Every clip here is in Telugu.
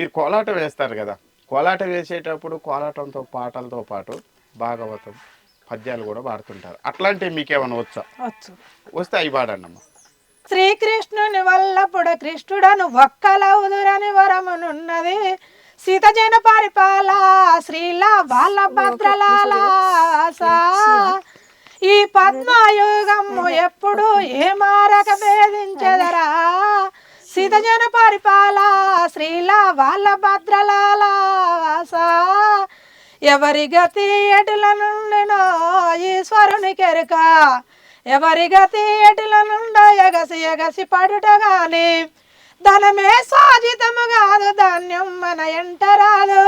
మీరు కోలాటం వేస్తారు కదా. కోలాటం వేసేటప్పుడు కోలాటంతో పాటలతో పాటు భాగవతం పద్యాలు కూడా పాడుతుంటారు. అట్లాంటివి మీకేమైనా వచ్చా? వచ్చు. వస్తే అవి పాడండి అమ్మ శ్రీకృష్ణుని వల్లపుడ కృష్ణుడను ఒక్కలవుదురని వరమునున్నది. సీతజన పరిపాల శ్రీల వాళ్ళ భద్రలాలాస ఈ పద్మయుగము ఎప్పుడు ఏ మారక భేదించదరా సీతజన పరిపాల శ్రీల వాళ్ళ భద్రలాలాస ఎవరి గతి ఎటుల నుండినో ఈశ్వరుని కెరుక. ఎవరి గతి ఎటుల నుండో ఎగసి ఎగసి పడుట గాని ధనమే సాజితము కాదు ధాన్యం మన ఎంట రాదు.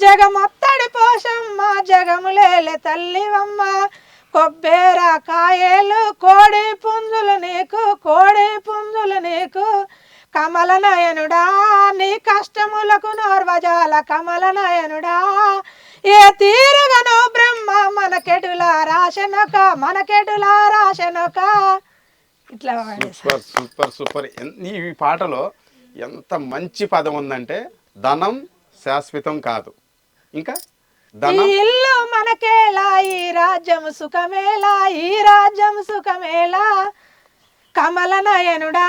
జగమొత్తడి పోషమ్మ జగములేలే తల్లివమ్మ. కొబ్బేర కాయలు కోడి పుంజులు నీకు కోడి పుంజులు నీకు. కమల నయనుడా నీ కష్టములకు నోర్వజాల కమల నయనుడా. ఏ తీరుగను బ్రహ్మ మనకెటులా రాశనొక మనకెటులా రాశనొక. ఇట్లా. Super super super. ఈ పాటలో ఎంత మంచి పదం ఉందంటే ధనం శాశ్వతం కాదు. ఇంకా ఇల్లు మనకేలా ఈ రాజ్యం సుఖమేలా ఈ రాజ్యం సుఖమేలా. కమల నయనుడా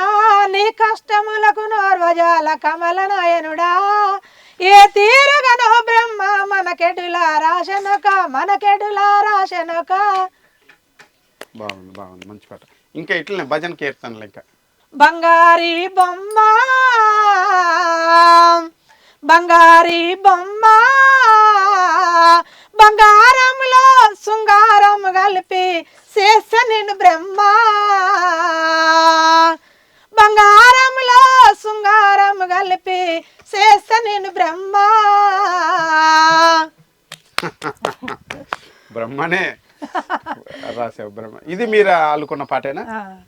నీ కష్టములకు నోర్వజాల కమల నయనుడా ఏ తీరుగనో బ్రహ్మ మనకెటులా రాశనొక మనకెటులా రాశనొక. బాగుంది బాగుంది మంచి పాట. ఇంకా ఇట్లనే భజన కీర్తనలు ఇంకా. బంగారి బొమ్మ బంగారి బొమ్మ బంగారంలో శృంగారం కలిపి చేస నేను బ్రహ్మ బంగారంలో శృంగారం కలిపి చేస నేను బ్రహ్మ. బ్రహ్మనే. రాసావు బ్రహ్మ. ఇది మీరు అల్లుకున్న పాటేనా.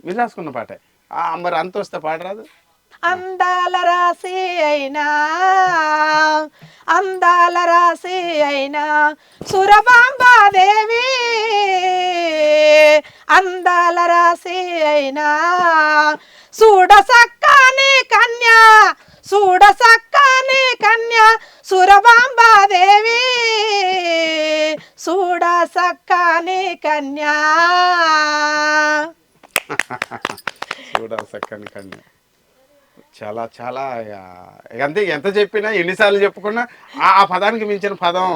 మీరు రాసుకున్న పాటే. ఆ, మరి అంత వస్తే పాట రాదు? అందాల రాసి అయినా అందాల రాసి అయినా సురబాంబాదేవి అందాల రాసి అయినా చూడ సక్కని కన్య చూడసక్కనే కన్య సురబాంబాదేవి చూడసక్కనే కన్యా. చూడసక్కని కన్య. చాలా చాలా అంతే ఎంత చెప్పినా ఎన్నిసార్లు చెప్పుకున్నా ఆ పదానికి మించిన పదం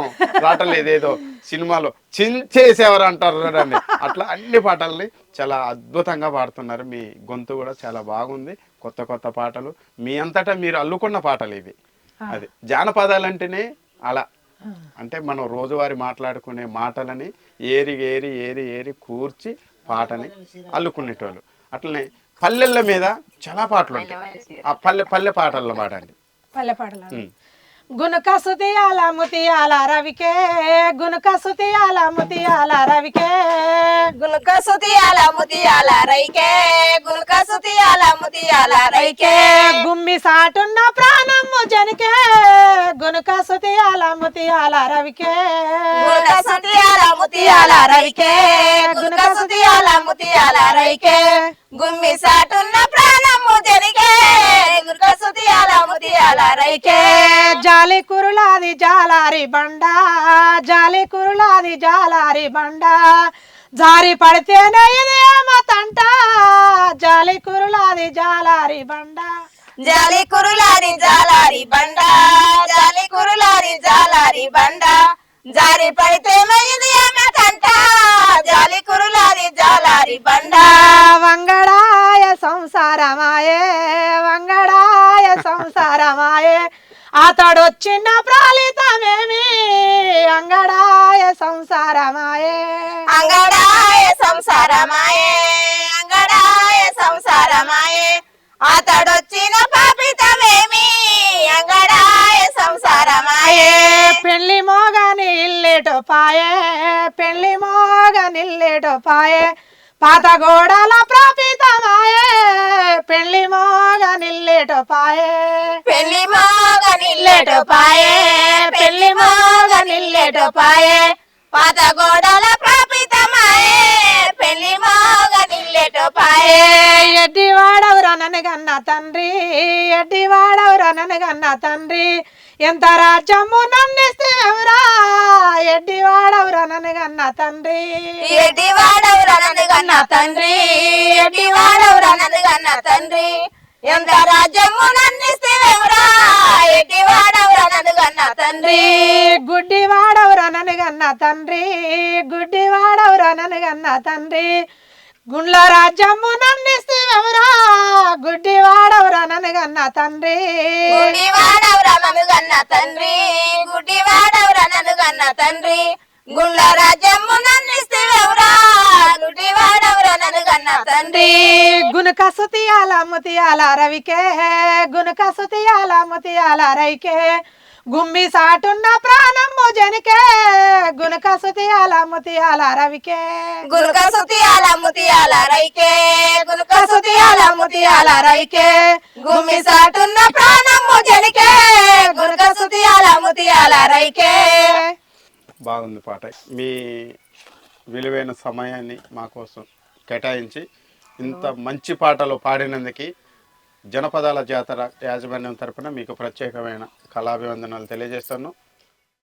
రావటం ఏదో సినిమాలో. చించేసేవారు అంటారు చూడండి. అట్లా అన్ని పాటల్ని చాలా అద్భుతంగా పాడుతున్నారు. మీ గొంతు కూడా చాలా బాగుంది. కొత్త కొత్త పాటలు. మీ అంతటా మీరు అల్లుకున్న పాటలు ఇవి. అది జానపదాలు అంటేనే అలా అంటే మనం రోజువారి మాట్లాడుకునే మాటలని ఏరి ఏరి ఏరి ఏరి కూర్చి పాటని అల్లుకునేటోళ్ళు. అట్లనే పల్లెళ్ళ మీద చాలా పాటలు ఉంటాయి ఆ పల్లె పల్లె పాటల్లో పాడండి. పల్లె పాటలు. గునుక సుతియాల ముతియాల రవికే గునుక సుతియాల ముతియాల రవికే. గునుక సుతియాల ముతియాల రైకే. గునుక సుతియాల ముతియాల రైకే. గుమ్మి సాటున్న ప్రాణము జనికే. గునుక సుతియాల ముతియాల రవికే. గునుక సుతియాల ముతియాల రైకే గునుక సుతియాల ముతియాల రైకే. గుమ్మి సాటున్న ప్రాణము జనికే. గునుక సుతియాల ముతియాల రైకే. జాలి కురులాది జాలారి బండ జాలి కురులాది జాలారి బండ. జారి పడితేనే ఇది ఏమో తంట. జాలి కురులాది జాలారి బండ. జాలి కురులారి జాలారి బండ. జాలి కురులారి జాలారి బండ. జారి పడితే మయ్యది ఆమె కంట జాలి కురులారి జాలారి బండ. వంగడాయ సంసారమాయే వంగడాయ సంసారమాయే. అతడొచ్చిన ప్రాలితమేమి అంగడాయ సంసారమాయే. అంగడాయ సంసారమాయే అంగడాయ సంసారమాయే. అతడొచ్చిన పాపితమేమి? అంగడాయ సంసారమాయే. పెళ్ళి మోగని ఇల్లేటో పాయే పెళ్ళి మోగని ఇల్లేటో పాయే. పాత గోడల ప్రాపితమాయే పెళ్ళి మోగని ఇల్లేటో పాయే. మోగ నిల్లెటు పాయే పెళ్ళి మోగ నిల్లెటు పాయే పాత గోడల ప్రాపితమాయే పెళ్ళి మోగ నిల్లెటు పాయే ఎడ్డి వాడవురా నన్నుగన్న తండ్రి ఎడ్డి వాడవురా నన్నుగన్న తండ్రి. ఎంత రాజ్యము నన్నిస్తేవరా ఎడ్డి వాడవురా నన్నుగన్న తండ్రి. ఎడ్డి వాడవురా నన్ను కన్న తండ్రి ఎడ్డి వాడవురా నన్ను కన్న తండ్రి. ఎంత రాజ్యము నన్నిస్తేవరా ఎడ్డి వాడవురా నన్ను కన్న తండ్రి. గుడ్డి వాడవురా నన్నుగన్న తండ్రి. గుడ్డి వాడవురా నన్నుగన్న తండ్రి. గుండ్ల రాజ్యము నన్నిస్తేవరా గుడ్డి వాడవురా నన్నుగన్న తండ్రి. గుడి వాడవురా నన్ను కన్న తండ్రి. గుడి వాడవురా నన్ను కన్న తండ్రి. గుళ్ళ రాజ్యము నన్నిస్తేవరా గుడి వాడవురా నన్ను కన్న తండ్రి. గునుక సుతియాల ముతియాల రవికే. గునుక సుతియాల ముతియాల రైకే. గుమ్మి సాటున్న ప్రాణము జనికే. గునుక సుతియాల ముతియాల రవికే. గురుక సుతియాల ముతియాల రైకే గురుక సుతియాల ముతియాల రైకే గుమ్మి సాటున్న ప్రాణము జనికే. గురుక సుతియాల ముతియాల రైకే బాగుంది పాట. మీ విలువైన సమయాన్ని మా కోసం కేటాయించి ఇంత మంచి పాటలు పాడినందుకు జనపదాల జాతర యాజమాన్యం తరపున మీకు ప్రత్యేకమైన కళాభివందనాలు తెలియజేస్తాను.